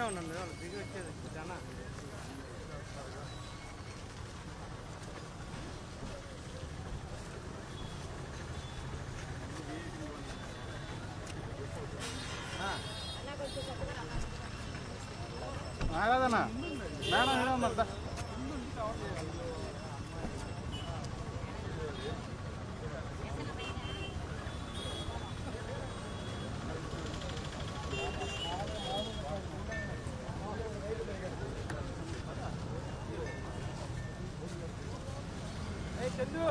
ఇక్కడే ఉన్నాను దిగి వచ్చేది జనా.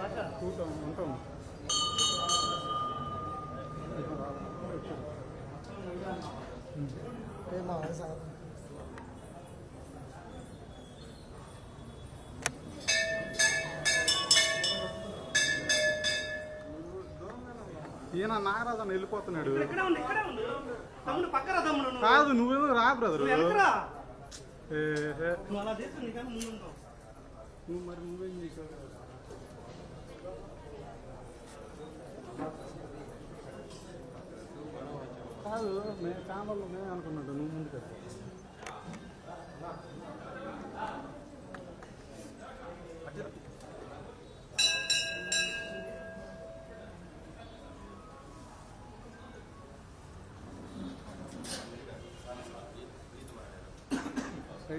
ఆ, చెప్పు గుళ్ళో, గుళ్ళో. తమ్ముడు పక్కరా తమ్ముడు నువ్వు. కాదు నువ్వేమో రా బ్రదరు నువ్వు మరి నువ్వేం చేసావు? కాదు మేము ఛానల్ మేము అనుకున్నాడు నువ్వు ముందుకు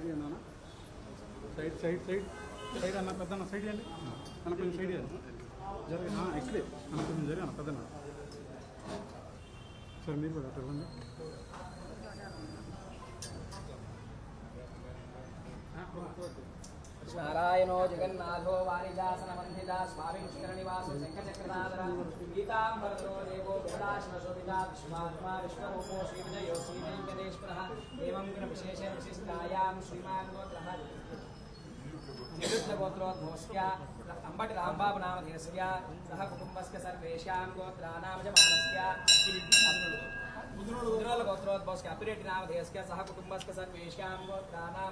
సైడ్ అన్న సైడ్ సైడ్ సైడ్. సైడ్ అన్న పెద్దన్న సైడ్ చేయండి. అన్న కొంచెం సైడ్ చేయండి. జరిగి ఆ, ఇక్కడే. అన్న కొంచెం జరిగి అన్న పెద్దన్న సరే మీరు కూడా అక్కడ ఇవ్వండి नारायणो जगन्नाथो वारिदासनमन्दिता स्वामिनिवास शङ्खचक्रधारा गीताम्बरतो देवो गुणाश्वशोभिता विश्वात्मा विश्वरूपो श्रीविजयो श्रीवेङ्कटेश्वरः एवं गुणविशेषेण विशिष्टायां श्रीमान् गोत्रः निरुद्धगोत्रोद्भोष्या अम्बट् राम्बाबनामधेयस्या सह कुटुम्बस्य सर्वेषां गोत्राणां च मानस्य उद्रोलगोत्रोद्भोष्या अपिरेटिनामधेयस्या सह कुटुम्बस्य सर्वेषां गोत्राणां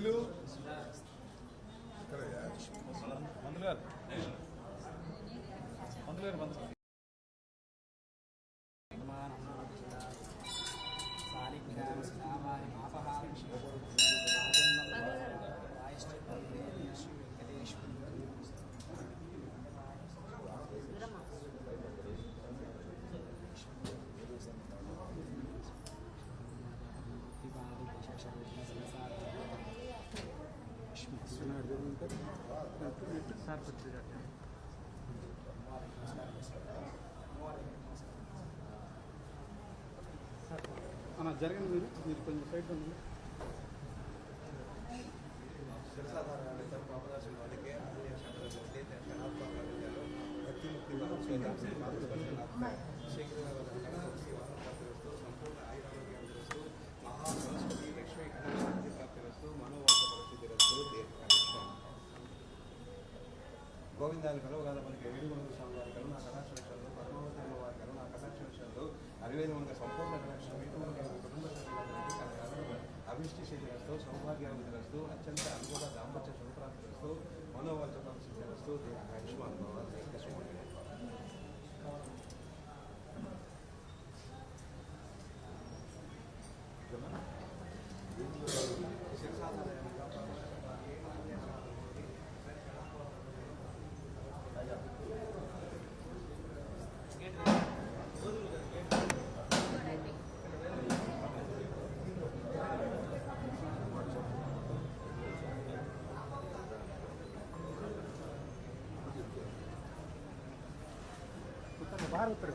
నీళ్ళు మందులు గారు. మందులు గారు మందులు. అన్న జరగండి మీరు. మీరు కొంచెం సైడ్ ఉండండి. గోవిందాన్ని Mana va taqam sizga rasul deb aytishman. బాగా ఉత్తరు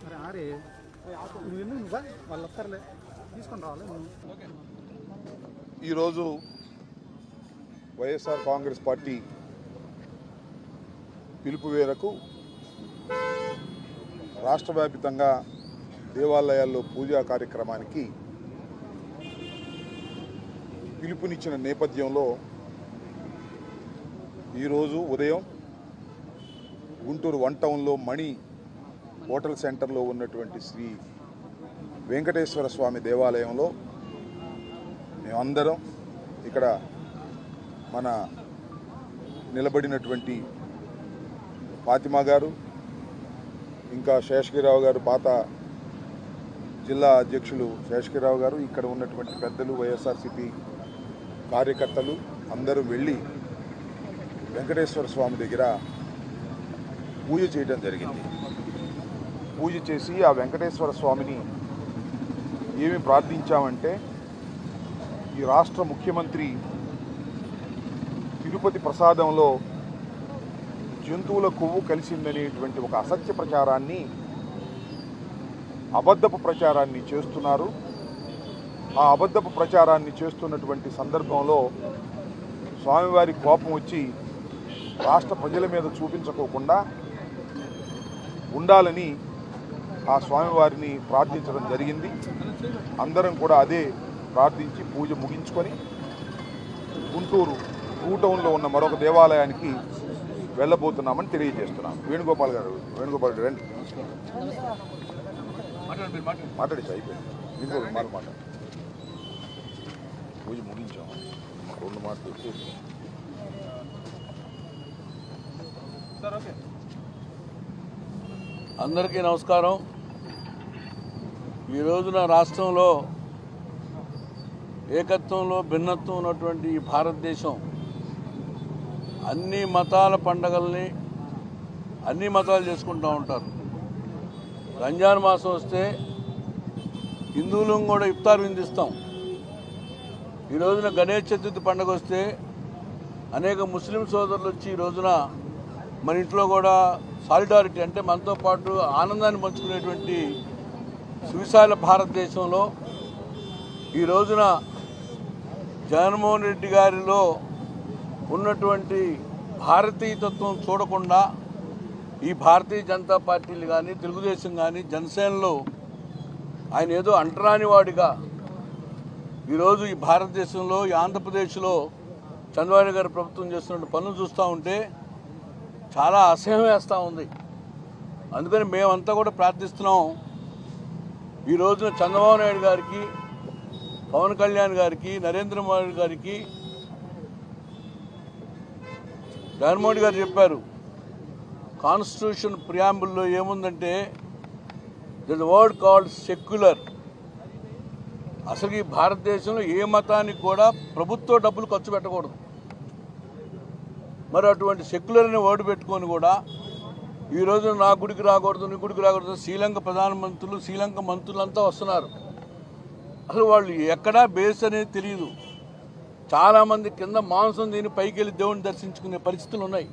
అరే ఆరే నువ్వు ఎందుకు నువ్వా వాళ్ళు వస్తారులే తీసుకొని రావాలి నువ్వు ఈరోజు వైఎస్ఆర్ కాంగ్రెస్ పార్టీ పిలుపు మేరకు రాష్ట్ర వ్యాప్తంగా దేవాలయాల్లో పూజా కార్యక్రమానికి పిలుపునిచ్చిన నేపథ్యంలో ఈరోజు ఉదయం గుంటూరు వన్ టౌన్లో మణి హోటల్ సెంటర్లో ఉన్నటువంటి శ్రీ వెంకటేశ్వర స్వామి దేవాలయంలో మేమందరం ఇక్కడ మన నిలబడినటువంటి ఫాతిమా గారు ఇంకా శేషగిరిరావు గారు పాత జిల్లా అధ్యక్షులు శేషగిరిరావు గారు ఇక్కడ ఉన్నటువంటి పెద్దలు వైఎస్ఆర్సిపి కార్యకర్తలు అందరూ వెళ్ళి వెంకటేశ్వర స్వామి దగ్గర పూజ చేయడం జరిగింది. పూజ చేసి ఆ వెంకటేశ్వర స్వామిని ఏమి ప్రార్థించామంటే ఈ రాష్ట్ర ముఖ్యమంత్రి తిరుపతి ప్రసాదంలో జంతువుల కొవ్వు కలిసిందనేటువంటి ఒక అసత్య ప్రచారాన్ని అబద్ధపు ప్రచారాన్ని చేస్తున్నారు. ఆ అబద్ధపు ప్రచారాన్ని చేస్తున్నటువంటి సందర్భంలో స్వామివారి కోపం వచ్చి రాష్ట్ర ప్రజల మీద చూపించుకోకుండా ఉండాలని ఆ స్వామివారిని ప్రార్థించడం జరిగింది. అందరం కూడా అదే ప్రార్థించి పూజ ముగించుకొని గుంటూరు టూ టౌన్లో ఉన్న మరొక దేవాలయానికి వెళ్ళబోతున్నామని తెలియజేస్తున్నాం. వేణుగోపాల్ గారు వేణుగోపాల్ గారు రండి. మాట్లాడేసి అయిపోయింది. ఇంకో మాట. మాట్లాడు పూజ ముగించాము రెండు మాటలు వచ్చేసి. Sir okay. అందరికీ నమస్కారం. ఈ రోజున రాష్ట్రంలో ఏకత్వంలో భిన్నత్వం ఉన్నటువంటి ఈ భారతదేశం అన్ని మతాల పండగల్ని అన్ని మతాలు చేసుకుంటూ ఉంటారు. రంజాన్ మాసం వస్తే హిందువులను కూడా ఇఫ్తార్ విందిస్తాం. ఈ రోజున గణేష్ చతుర్థి పండగ వస్తే అనేక ముస్లిం సోదరులు వచ్చి ఈ రోజున మన ఇంట్లో కూడా సాలిడారిటీ అంటే మనతో పాటు ఆనందాన్ని పంచుకునేటువంటి సువిశాల భారతదేశంలో ఈ రోజున జగన్మోహన్ రెడ్డి గారిలో ఉన్నటువంటి భారతీయతత్వం చూడకుండా ఈ భారతీయ జనతా పార్టీలు కానీ తెలుగుదేశం కానీ జనసేనలో ఆయన ఏదో అంటరాని వాడిగా ఈరోజు ఈ భారతదేశంలో ఈ ఆంధ్రప్రదేశ్లో చంద్రబాబు గారి ప్రభుత్వం చేస్తున్న పనులు చూస్తూ ఉంటే చాలా అసహ్యం వేస్తూ ఉంది. అందుకని మేమంతా కూడా ప్రార్థిస్తున్నాం. ఈ రోజున చంద్రబాబు నాయుడు గారికి పవన్ కళ్యాణ్ గారికి నరేంద్ర మోడీ గారికి జగన్మోహన్ గారు చెప్పారు కాన్స్టిట్యూషన్ ప్రియాంబుల్లో ఏముందంటే ద వర్డ్ కాల్డ్ సెక్యులర్ అసలు ఈ భారతదేశంలో ఏ మతానికి కూడా ప్రభుత్వ డబ్బులు ఖర్చు పెట్టకూడదు. మరి అటువంటి సెక్యులర్ అనే వర్డ్ పెట్టుకొని కూడా ఈ రోజు నా గుడికి రాకూడదు నీ గుడికి రాకూడదు శ్రీలంక ప్రధానమంత్రులు శ్రీలంక మంత్రులంతా వస్తున్నారు. అసలు వాళ్ళు ఎక్కడా బేస్ అనేది తెలియదు చాలామంది కింద మాంసం తిని పైకి వెళ్ళి దేవుని దర్శించుకునే పరిస్థితులు ఉన్నాయి.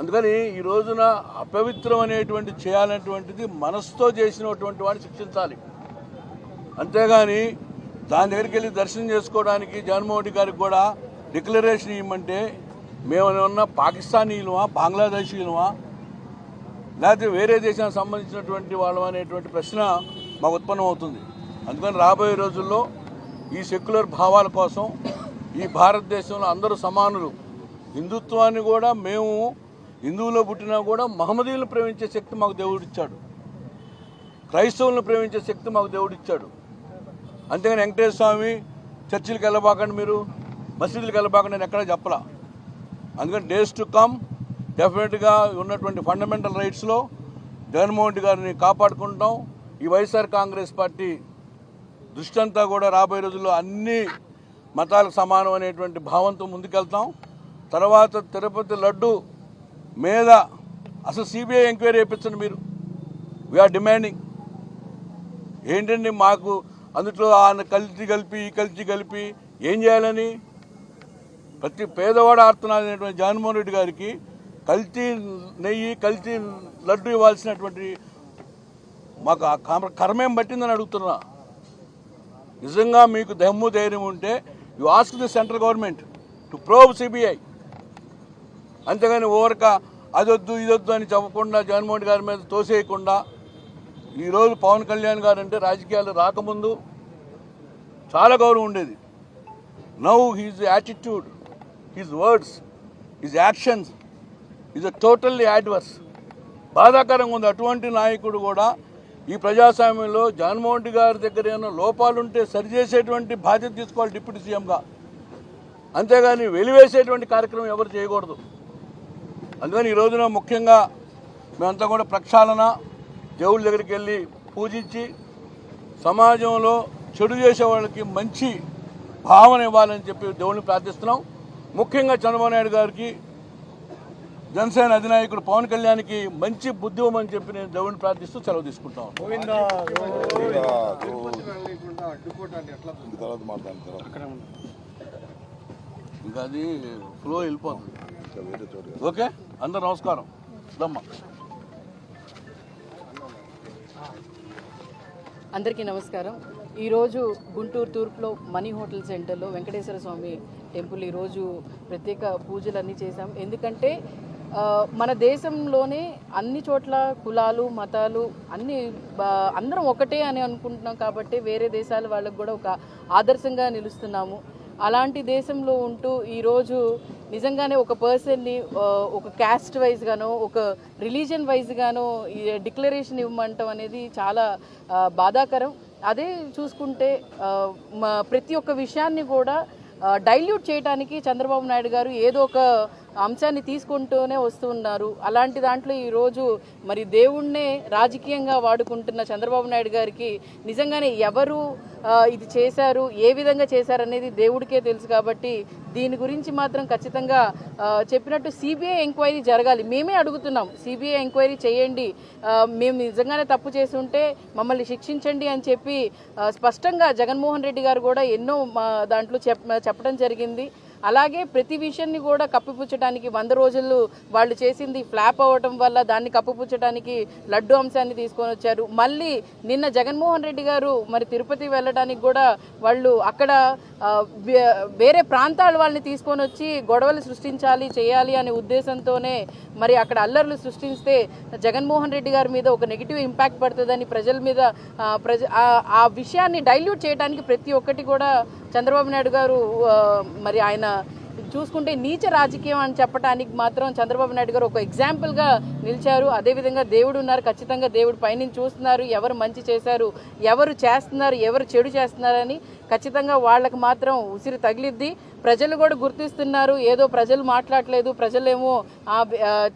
అందుకని ఈ రోజున అపవిత్రం అనేటువంటి చేయాలనేటువంటిది మనసుతో చేసినటువంటి వాడిని శిక్షించాలి. అంతేగాని దాని దగ్గరికి వెళ్ళి దర్శనం చేసుకోవడానికి జగన్మోహన్ రెడ్డి గారికి కూడా డిక్లరేషన్ ఇవ్వమంటే మేము ఏమన్నా పాకిస్తానీయులమా బంగ్లాదేశీయులమా లేకపోతే వేరే దేశానికి సంబంధించినటువంటి వాళ్ళం అనేటువంటి ప్రశ్న మాకు ఉత్పన్నం అవుతుంది అందుకని రాబోయే రోజుల్లో ఈ సెక్యులర్ భావాల కోసం ఈ భారతదేశంలో అందరూ సమానులు. హిందుత్వాన్ని కూడా మేము హిందువులో పుట్టినా కూడా మహమ్మదీయులను ప్రేమించే శక్తి మాకు దేవుడిచ్చాడు క్రైస్తవులను ప్రేమించే శక్తి మాకు దేవుడిచ్చాడు అంతేగాని వెంకటేశ్వర స్వామి చర్చిలకు వెళ్ళబాకండి మీరు మసీదులకు వెళ్ళబాకండి నేను ఎక్కడా చెప్పలా. అందుకని డేస్ టు కమ్ డెఫినెట్గా ఉన్నటువంటి ఫండమెంటల్ రైట్స్లో జగన్మోహన్ రెడ్డి గారిని కాపాడుకుంటాం. ఈ వైఎస్ఆర్ కాంగ్రెస్ పార్టీ దృష్టి అంతా కూడా రాబోయే రోజుల్లో అన్ని మతాలకు సమానం అనేటువంటి భావంతో ముందుకెళ్తాం. తర్వాత తిరుపతి లడ్డు మీద అసలు సిబిఐ ఎంక్వైరీ చేయించండి మీరు. వీఆర్ డిమాండింగ్ ఏంటండి మాకు అందులో ఆయన కల్తీ కలిపి ఈ కల్తీ కలిపి ఏం చేయాలని? ప్రతి పేదవాడు ఆడుతున్నటువంటి జగన్మోహన్ రెడ్డి గారికి కల్తీ నెయ్యి కల్తీ లడ్డు ఇవ్వాల్సినటువంటి మాకు ఆ కర్మ- కర్మేం పట్టిందని అడుగుతున్నా. నిజంగా మీకు దమ్ము ధైర్యం ఉంటే you ask the central government to prove CBI అంతేగాని ఓరక అదొద్దు ఇదొద్దు అని చెప్పకుండా జగన్మోహన్ గారి మీద తోసేయకుండా ఈరోజు పవన్ కళ్యాణ్ గారు అంటే రాజకీయాలు రాకముందు చాలా గౌరవం ఉండేది. Now his attitude his words his actions is totally adverse బాధాకరంగా ఉంది. అటువంటి నాయకుడు కూడా ఈ ప్రజాస్వామ్యంలో జగన్మోహన్ రెడ్డి గారి దగ్గర ఏమైనా లోపాలుంటే సరిచేసేటువంటి బాధ్యత తీసుకోవాలి డిప్యూటీ సీఎంగా. అంతేగాని వెలివేసేటువంటి కార్యక్రమం ఎవరు చేయకూడదు. అందుకని ఈ రోజున ముఖ్యంగా మేమంతా కూడా ప్రక్షాళన దేవుళ్ళ దగ్గరికి వెళ్ళి పూజించి సమాజంలో చెడు చేసే వాళ్ళకి మంచి భావన ఇవ్వాలని చెప్పి దేవుడిని ప్రార్థిస్తున్నాం. ముఖ్యంగా చంద్రబాబు నాయుడు గారికి జనసేన అధినాయకుడు పవన్ కళ్యాణ్కి మంచి బుద్ధి ఇవ్వమని చెప్పి నేను దేవుడిని ప్రార్థిస్తూ సెలవు తీసుకుంటాం ఇంకా అది ఫ్లో వెళ్ళిపోతుంది. ఓకే? అందరు నమస్కారం. దమ్మ. అందరికీ నమస్కారం. ఈరోజు గుంటూరు తూర్పులో మనీ హోటల్ సెంటర్లో వెంకటేశ్వర స్వామి టెంపుల్ ఈరోజు ప్రత్యేక పూజలన్నీ చేశాం. ఎందుకంటే మన దేశంలోనే అన్ని చోట్ల కులాలు మతాలు అన్ని అందరం ఒకటే అని అనుకుంటున్నాం కాబట్టి వేరే దేశాల వాళ్ళకు కూడా ఒక ఆదర్శంగా నిలుస్తున్నాము. అలాంటి దేశంలో ఉంటూ ఈరోజు నిజంగానే ఒక పర్సన్ని ఒక క్యాస్ట్ వైజ్గానో ఒక రిలీజన్ వైజ్గానో డిక్లరేషన్ ఇవ్వమంటం అనేది చాలా బాధాకరం. అదే చూసుకుంటే ప్రతి ఒక్క విషయాన్ని కూడా డైల్యూట్ చేయడానికి చంద్రబాబు నాయుడు గారు ఏదో ఒక అంశాన్ని తీసుకుంటూనే వస్తున్నారు అలాంటి దాంట్లో ఈరోజు మరి దేవుణ్ణే రాజకీయంగా వాడుకుంటున్న చంద్రబాబు నాయుడు గారికి నిజంగానే ఎవరు ఇది చేశారు ఏ విధంగా చేశారనేది దేవుడికే తెలుసు కాబట్టి దీని గురించి మాత్రం ఖచ్చితంగా చెప్పినట్టు సిబిఐ ఎంక్వైరీ జరగాలి. మేమే అడుగుతున్నాం సిబిఐ ఎంక్వైరీ చేయండి. మేము నిజంగానే తప్పు చేసి ఉంటే మమ్మల్ని శిక్షించండి అని చెప్పి స్పష్టంగా జగన్మోహన్ రెడ్డి గారు కూడా ఎన్నో మా దాంట్లో చెప్ చెప్పడం జరిగింది. అలాగే ప్రతి విషయాన్ని కూడా కప్పిపుచ్చడానికి వంద రోజులు వాళ్ళు చేసింది ఫ్లాప్ అవ్వటం వల్ల దాన్ని కప్పిపుచ్చడానికి లడ్డు అంశాన్ని తీసుకొని వచ్చారు. మళ్ళీ నిన్న జగన్మోహన్ రెడ్డి గారు మరి తిరుపతి వెళ్ళడానికి కూడా వాళ్ళు అక్కడ వేరే ప్రాంతాల వాళ్ళని తీసుకొని వచ్చి గొడవలు సృష్టించాలి చేయాలి అనే ఉద్దేశంతోనే మరి అక్కడ అల్లర్లు సృష్టిస్తే జగన్మోహన్ రెడ్డి గారి మీద ఒక నెగిటివ్ ఇంపాక్ట్ పడుతుందని ప్రజల మీద ప్రజ ఆ- ఆ విషయాన్ని డైల్యూట్ చేయడానికి ప్రతి ఒక్కటి కూడా చంద్రబాబు నాయుడు గారు మరి ఆయన చూసుకుంటే నీచ రాజకీయం అని చెప్పడానికి మాత్రం చంద్రబాబు నాయుడు గారు ఒక ఎగ్జాంపుల్గా నిలిచారు. అదేవిధంగా దేవుడు ఉన్నారు. ఖచ్చితంగా దేవుడు పైనుంచి చూస్తున్నారు. ఎవరు మంచి చేశారు ఎవరు చేస్తున్నారు ఎవరు చెడు చేస్తున్నారని ఖచ్చితంగా వాళ్ళకి మాత్రం ఉసిరి తగిలిద్ది. ప్రజలు కూడా గుర్తిస్తున్నారు. ఏదో ప్రజలు మాట్లాడలేదు. ప్రజలేమో ఆ,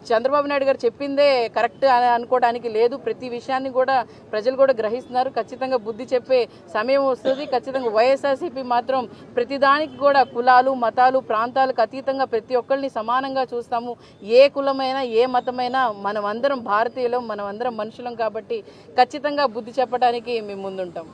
చంద్రబాబు నాయుడు గారు చెప్పిందే కరెక్ట్ అని అనుకోవడానికి లేదు. ప్రతి విషయాన్ని కూడా ప్రజలు కూడా గ్రహిస్తున్నారు. ఖచ్చితంగా బుద్ధి చెప్పే సమయం వస్తుంది. ఖచ్చితంగా వైఎస్ఆర్సీపీ మాత్రం ప్రతిదానికి కూడా కులాలు మతాలు ప్రాంతాలకు అతీతంగా ప్రతి ఒక్కరిని సమానంగా చూస్తాము. ఏ కులమైనా ఏ మతమైనా మనం అందరం భారతీయులం మనం అందరం మనుషులం కాబట్టి ఖచ్చితంగా బుద్ధి చెప్పడానికి మేము ముందుంటాం.